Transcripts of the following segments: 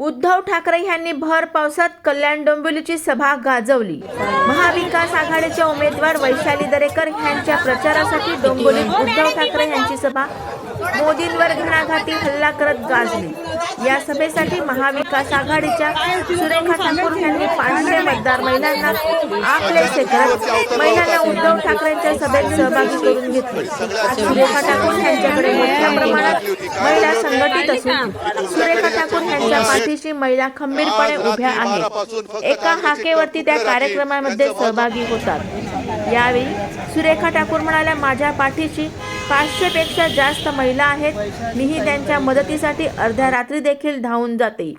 उद्धव ठाकरे यांनी भर पावसात कल्याण डोंबिवलीची सभा गाजवली. महाविकास आघाडीच्या उमेदवार वैशाली दरेकर यांच्या प्रचारासाठी डोंबिवलीत उद्धव ठाकरे यांची सभा. मोदींवर घणाघाती हल्ला करत गाजली. या सभेसाठी महाविकास आघाडीच्या सुरेखा ठाकूर यांनी पाचशे मतदार महिलांना आपलेसे करत महिलांना उद्धव ठाकरेंच्या सभेत सहभागी करून घेतले. सुरेखा ठाकूर यांच्याकडे मोठ्या प्रमाणात महिला संघटित असून सुरेखा ठाकूर यांच्या पाठीशी महिला खंबीरपणे उभ्या आहेत. एका हाकेवरती त्या कार्यक्रमामध्ये सहभागी होतात. यावेळी सुरेखा ठाकूर म्हणाल्या माझ्या पाठीशी पाचशे पेक्षा जास्त महिला आहेत. मीही त्यांच्या मदतीसाठी अर्ध्या रात्री देखील धावून जाते.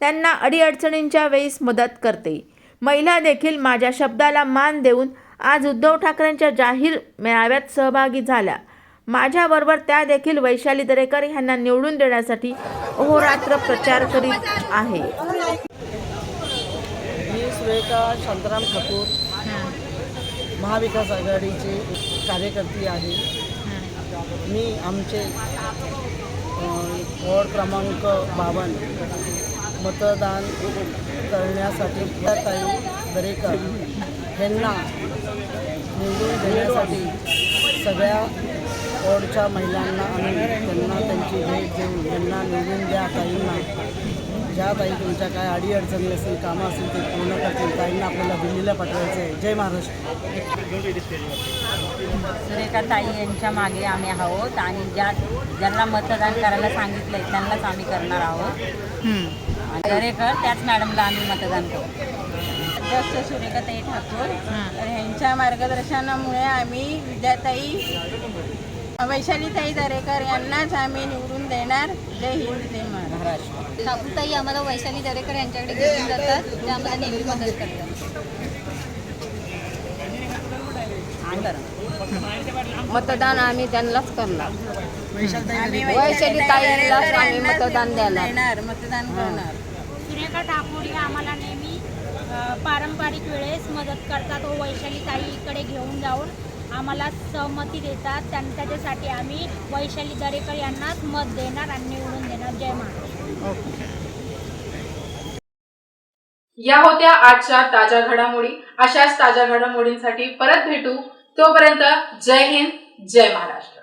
त्यांना अडीअडचणींच्या वेळेस मदत करते. महिला देखील माझ्या शब्दाला मान देऊन आज उद्धव ठाकरेंच्या जाहीर मेळाव्यात सहभागी झाल्या. माझ्याबरोबर त्या देखील वैशाली दरेकर यांना निवडून देण्यासाठी अहोरात्र प्रचार करीत आहे. मी सुरेखा शांताराम ठाकूर महाविकास आघाडीचे कार्यकर्ती आहे. मी आमचे वॉर्ड क्रमांक बावन्न मतदान करण्यासाठी ताई दरेकर यांना निवडून देण्यासाठी सगळ्या वॉर्डच्या महिलांना आम्ही त्यांना त्यांची भेट देऊन त्यांना निवडून द्या ताईंना. ज्या ताई तुमच्या काय अडीअडचणी असेल कामं असेल ते पूर्ण करतील. ताईंना आपल्याला दिल्लीला पाठवायचं आहे जय महाराष्ट्र. सुरेखा ताई यांच्या मागे आम्ही आहोत आणि ज्या ज्यांना मतदान करायला सांगितलंय त्यांनाच आम्ही करणार आहोत. दरेकर त्याच मॅडमला आम्ही मतदान करू. अध्यक्ष सुरेखाताई ठाकूर. तर ह्यांच्या मार्गदर्शनामुळे आम्ही विद्याताई वैशालीताई दरेकर यांनाच आम्ही निवडून देणार. जय हिंद जय महाराष्ट्र. आम्हाला वैशाली दरेकर यांच्याकडे घेऊन जातात. ते आम्हाला नेहमी मदत करतात. मतदान आम्ही त्यांनाच करणार. वैशाली वैशाली ताईलाच आम्ही मतदान देणार. देणार. मतदान करणार. सुरेखा ठाकूर या आम्हाला नेहमी पारंपरिक वेळेस मदत करतात. व वैशाली ताईकडे घेऊन जाऊन आम्हाला सहमती देतात. त्यां त्याच्यासाठी आम्ही वैशाली दरेकर यांनाच मत देणार आणि निवडून देणार. जय महाराष्ट्र या होत्या आजच्या ताज्या घडामोडी. अशाच ताज्या घडामोडींसाठी परत भेटू. तोपर्यंत जय हिंद जय महाराष्ट्र.